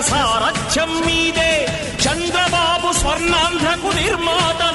సారథ్యం మీదే. చంద్రబాబు స్వర్ణాంధ్రకు నిర్మాత